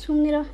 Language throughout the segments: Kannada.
송내려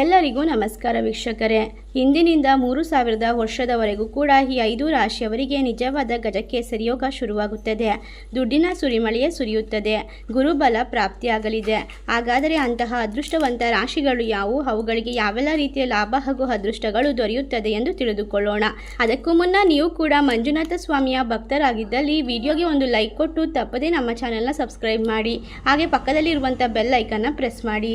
ಎಲ್ಲರಿಗೂ ನಮಸ್ಕಾರ ವೀಕ್ಷಕರೇ. ಇಂದಿನಿಂದ ಮೂರು ಸಾವಿರದ ವರ್ಷದವರೆಗೂ ಕೂಡ ಈ ಐದು ರಾಶಿಯವರಿಗೆ ನಿಜವಾದ ಗಜಕೇಸರಿ ಯೋಗ ಶುರುವಾಗುತ್ತದೆ. ದುಡ್ಡಿನ ಸುರಿಮಳೆಯೇ ಸುರಿಯುತ್ತದೆ. ಗುರುಬಲ ಪ್ರಾಪ್ತಿಯಾಗಲಿದೆ. ಹಾಗಾದರೆ ಅಂತಹ ಅದೃಷ್ಟವಂತ ರಾಶಿಗಳು ಯಾವುವು? ಅವುಗಳಿಗೆ ಯಾವೆಲ್ಲ ರೀತಿಯ ಲಾಭ ಹಾಗೂ ಅದೃಷ್ಟಗಳು ದೊರೆಯುತ್ತದೆ ಎಂದು ತಿಳಿದುಕೊಳ್ಳೋಣ. ಅದಕ್ಕೂ ಮುನ್ನ ನೀವು ಕೂಡ ಮಂಜುನಾಥ ಸ್ವಾಮಿಯ ಭಕ್ತರಾಗಿದ್ದಲ್ಲಿ ವಿಡಿಯೋಗೆ ಒಂದು ಲೈಕ್ ಕೊಟ್ಟು ತಪ್ಪದೇ ನಮ್ಮ ಚಾನೆಲ್ನ ಸಬ್ಸ್ಕ್ರೈಬ್ ಮಾಡಿ. ಹಾಗೆ ಪಕ್ಕದಲ್ಲಿರುವಂಥ ಬೆಲ್ ಐಕನ್ನ ಪ್ರೆಸ್ ಮಾಡಿ.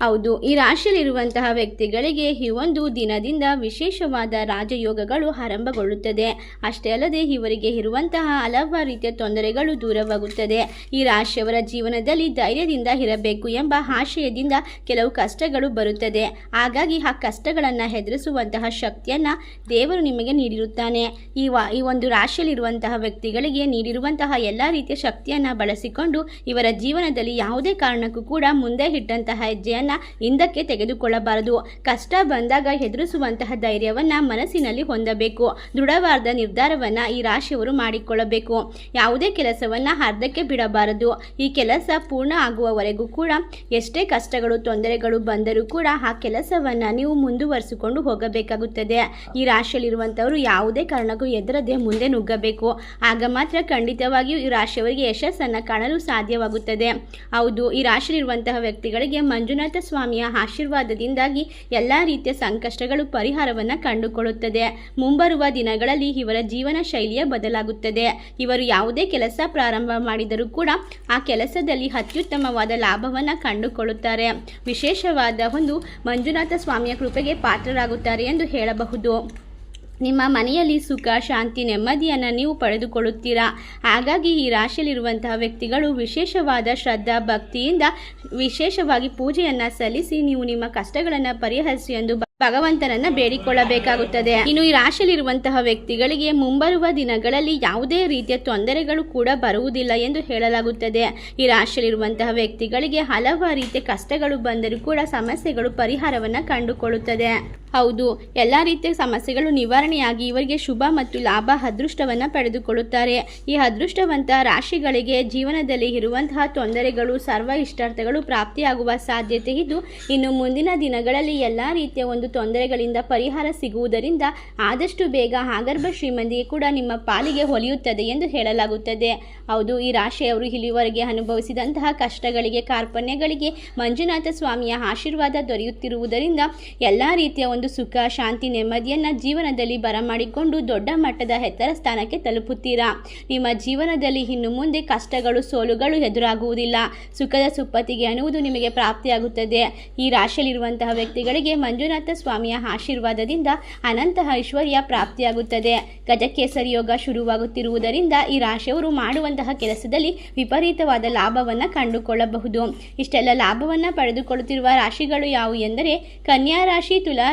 ಹೌದು, ಈ ರಾಶಿಯಲ್ಲಿರುವಂತಹ ವ್ಯಕ್ತಿಗಳಿಗೆ ಈ ಒಂದು ದಿನದಿಂದ ವಿಶೇಷವಾದ ರಾಜಯೋಗಗಳು ಆರಂಭಗೊಳ್ಳುತ್ತದೆ. ಅಷ್ಟೇ ಅಲ್ಲದೆ ಇವರಿಗೆ ಇರುವಂತಹ ಹಲವಾರು ರೀತಿಯ ತೊಂದರೆಗಳು ದೂರವಾಗುತ್ತದೆ. ಈ ರಾಶಿಯವರ ಜೀವನದಲ್ಲಿ ಧೈರ್ಯದಿಂದ ಇರಬೇಕು ಎಂಬ ಆಶಯದಿಂದ ಕೆಲವು ಕಷ್ಟಗಳು ಬರುತ್ತದೆ. ಹಾಗಾಗಿ ಆ ಕಷ್ಟಗಳನ್ನು ಎದುರಿಸುವಂತಹ ಶಕ್ತಿಯನ್ನು ದೇವರು ನಿಮಗೆ ನೀಡಿರುತ್ತಾನೆ. ಈ ಈ ಒಂದು ರಾಶಿಯಲ್ಲಿರುವಂತಹ ವ್ಯಕ್ತಿಗಳಿಗೆ ನೀಡಿರುವಂತಹ ಎಲ್ಲ ರೀತಿಯ ಶಕ್ತಿಯನ್ನು ಬಳಸಿಕೊಂಡು ಇವರ ಜೀವನದಲ್ಲಿ ಯಾವುದೇ ಕಾರಣಕ್ಕೂ ಕೂಡ ಮುಂದೆ ಇಟ್ಟಂತಹ ಹೆಜ್ಜೆಯನ್ನು ಹಿಂದಕ್ಕೆ ತೆಗೆದುಕೊಳ್ಳಬಾರದು. ಕಷ್ಟ ಬಂದಾಗ ಎದುರಿಸುವಂತಹ ಧೈರ್ಯವನ್ನು ಮನಸ್ಸಿನಲ್ಲಿ ಹೊಂದಬೇಕು. ದೃಢವಾದ ನಿರ್ಧಾರವನ್ನು ಈ ರಾಶಿಯವರು ಮಾಡಿಕೊಳ್ಳಬೇಕು. ಯಾವುದೇ ಕೆಲಸವನ್ನು ಅರ್ಧಕ್ಕೆ ಬಿಡಬಾರದು. ಈ ಕೆಲಸ ಪೂರ್ಣ ಆಗುವವರೆಗೂ ಕೂಡ ಎಷ್ಟೇ ಕಷ್ಟಗಳು, ತೊಂದರೆಗಳು ಬಂದರೂ ಕೂಡ ಆ ಕೆಲಸವನ್ನು ನೀವು ಮುಂದುವರಿಸಿಕೊಂಡು ಹೋಗಬೇಕಾಗುತ್ತದೆ. ಈ ರಾಶಿಯಲ್ಲಿರುವಂಥವರು ಯಾವುದೇ ಕಾರಣಕ್ಕೂ ಎದರದೆ ಮುಂದೆ ನುಗ್ಗಬೇಕು. ಆಗ ಮಾತ್ರ ಖಂಡಿತವಾಗಿಯೂ ಈ ರಾಶಿಯವರಿಗೆ ಯಶಸ್ಸನ್ನು ಕಾಣಲು ಸಾಧ್ಯವಾಗುತ್ತದೆ. ಹೌದು, ಈ ರಾಶಿಯಲ್ಲಿರುವಂತಹ ವ್ಯಕ್ತಿಗಳಿಗೆ ಮಂಜುನಾಥ ಸ್ವಾಮಿಯ ಆಶೀರ್ವಾದದಿಂದಾಗಿ ಎಲ್ಲ ರೀತಿಯ ಸಂಕಷ್ಟಗಳು ಪರಿಹಾರವನ್ನು ಕಂಡುಕೊಳ್ಳುತ್ತದೆ. ಮುಂಬರುವ ದಿನಗಳಲ್ಲಿ ಇವರ ಜೀವನ ಶೈಲಿಯ ಬದಲಾಗುತ್ತದೆ. ಇವರು ಯಾವುದೇ ಕೆಲಸ ಪ್ರಾರಂಭ ಮಾಡಿದರೂ ಕೂಡ ಆ ಕೆಲಸದಲ್ಲಿ ಅತ್ಯುತ್ತಮವಾದ ಲಾಭವನ್ನು ಕಂಡುಕೊಳ್ಳುತ್ತಾರೆ. ವಿಶೇಷವಾದ ಒಂದು ಮಂಜುನಾಥ ಸ್ವಾಮಿಯ ಕೃಪೆಗೆ ಪಾತ್ರರಾಗುತ್ತಾರೆ ಎಂದು ಹೇಳಬಹುದು. ನಿಮ್ಮ ಮನೆಯಲ್ಲಿ ಸುಖ, ಶಾಂತಿ, ನೆಮ್ಮದಿಯನ್ನು ನೀವು ಪಡೆದುಕೊಳ್ಳುತ್ತೀರಾ? ಹಾಗಾಗಿ ಈ ರಾಶಿಯಲ್ಲಿರುವಂತಹ ವ್ಯಕ್ತಿಗಳು ವಿಶೇಷವಾದ ಶ್ರದ್ಧಾ, ಭಕ್ತಿಯಿಂದ ವಿಶೇಷವಾಗಿ ಪೂಜೆಯನ್ನು ಸಲ್ಲಿಸಿ ನೀವು ನಿಮ್ಮ ಕಷ್ಟಗಳನ್ನು ಪರಿಹರಿಸಿ ಎಂದು ಭಗವಂತನನ್ನ ಬೇಡಿಕೊಳ್ಳಬೇಕಾಗುತ್ತದೆ. ಇನ್ನು ಈ ರಾಶಿಯಲ್ಲಿರುವಂತಹ ವ್ಯಕ್ತಿಗಳಿಗೆ ಮುಂಬರುವ ದಿನಗಳಲ್ಲಿ ಯಾವುದೇ ರೀತಿಯ ತೊಂದರೆಗಳು ಕೂಡ ಬರುವುದಿಲ್ಲ ಎಂದು ಹೇಳಲಾಗುತ್ತದೆ. ಈ ರಾಶಿಯಲ್ಲಿರುವಂತಹ ವ್ಯಕ್ತಿಗಳಿಗೆ ಹಲವಾರು ರೀತಿಯ ಕಷ್ಟಗಳು ಬಂದರೂ ಕೂಡ ಸಮಸ್ಯೆಗಳು ಪರಿಹಾರವನ್ನು ಕಂಡುಕೊಳ್ಳುತ್ತದೆ. ಹೌದು, ಎಲ್ಲ ರೀತಿಯ ಸಮಸ್ಯೆಗಳು ನಿವಾರಣೆಯಾಗಿ ಇವರಿಗೆ ಶುಭ ಮತ್ತು ಲಾಭ ಅದೃಷ್ಟವನ್ನು ಪಡೆದುಕೊಳ್ಳುತ್ತಾರೆ. ಈ ಅದೃಷ್ಟವಂತ ರಾಶಿಗಳಿಗೆ ಜೀವನದಲ್ಲಿ ಇರುವಂತಹ ತೊಂದರೆಗಳು, ಸರ್ವ ಇಷ್ಟಾರ್ಥಗಳು ಪ್ರಾಪ್ತಿಯಾಗುವ ಸಾಧ್ಯತೆ ಇದ್ದು ಇನ್ನು ಮುಂದಿನ ದಿನಗಳಲ್ಲಿ ಎಲ್ಲ ರೀತಿಯ ಒಂದು ತೊಂದರೆಗಳಿಂದ ಪರಿಹಾರ ಸಿಗುವುದರಿಂದ ಆದಷ್ಟು ಬೇಗ ಆಗರ್ಭ ಶ್ರೀಮಂತಿಗೆ ಕೂಡ ನಿಮ್ಮ ಪಾಲಿಗೆ ಹೊಲಿಯುತ್ತದೆ ಎಂದು ಹೇಳಲಾಗುತ್ತದೆ. ಹೌದು, ಈ ರಾಶಿಯವರು ಇಲ್ಲಿವರೆಗೆ ಅನುಭವಿಸಿದಂತಹ ಕಷ್ಟಗಳಿಗೆ, ಕಾರ್ಪಣ್ಯಗಳಿಗೆ ಮಂಜುನಾಥ ಸ್ವಾಮಿಯ ಆಶೀರ್ವಾದ ದೊರೆಯುತ್ತಿರುವುದರಿಂದ ಎಲ್ಲ ರೀತಿಯ ಸುಖ, ಶಾಂತಿ, ನೆಮ್ಮದಿಯನ್ನು ಜೀವನದಲ್ಲಿ ಬರಮಾಡಿಕೊಂಡು ದೊಡ್ಡ ಮಟ್ಟದ ಎತ್ತರ ಸ್ಥಾನಕ್ಕೆ ತಲುಪುತ್ತೀರಾ? ನಿಮ್ಮ ಜೀವನದಲ್ಲಿ ಇನ್ನು ಮುಂದೆ ಕಷ್ಟಗಳು, ಸೋಲುಗಳು ಎದುರಾಗುವುದಿಲ್ಲ. ಸುಖದ ಸುಪ್ಪತ್ತಿಗೆ ಅನ್ನುವುದು ನಿಮಗೆ ಪ್ರಾಪ್ತಿಯಾಗುತ್ತದೆ. ಈ ರಾಶಿಯಲ್ಲಿರುವಂತಹ ವ್ಯಕ್ತಿಗಳಿಗೆ ಮಂಜುನಾಥ ಸ್ವಾಮಿಯ ಆಶೀರ್ವಾದದಿಂದ ಅನಂತ ಐಶ್ವರ್ಯ ಪ್ರಾಪ್ತಿಯಾಗುತ್ತದೆ. ಗಜಕೇಸರಿ ಯೋಗ ಶುರುವಾಗುತ್ತಿರುವುದರಿಂದ ಈ ರಾಶಿಯವರು ಮಾಡುವಂತಹ ಕೆಲಸದಲ್ಲಿ ವಿಪರೀತವಾದ ಲಾಭವನ್ನು ಕಂಡುಕೊಳ್ಳಬಹುದು. ಇಷ್ಟೆಲ್ಲ ಲಾಭವನ್ನು ಪಡೆದುಕೊಳ್ಳುತ್ತಿರುವ ರಾಶಿಗಳು ಯಾವುವು ಎಂದರೆ ಕನ್ಯಾ ರಾಶಿ, ತುಲಾ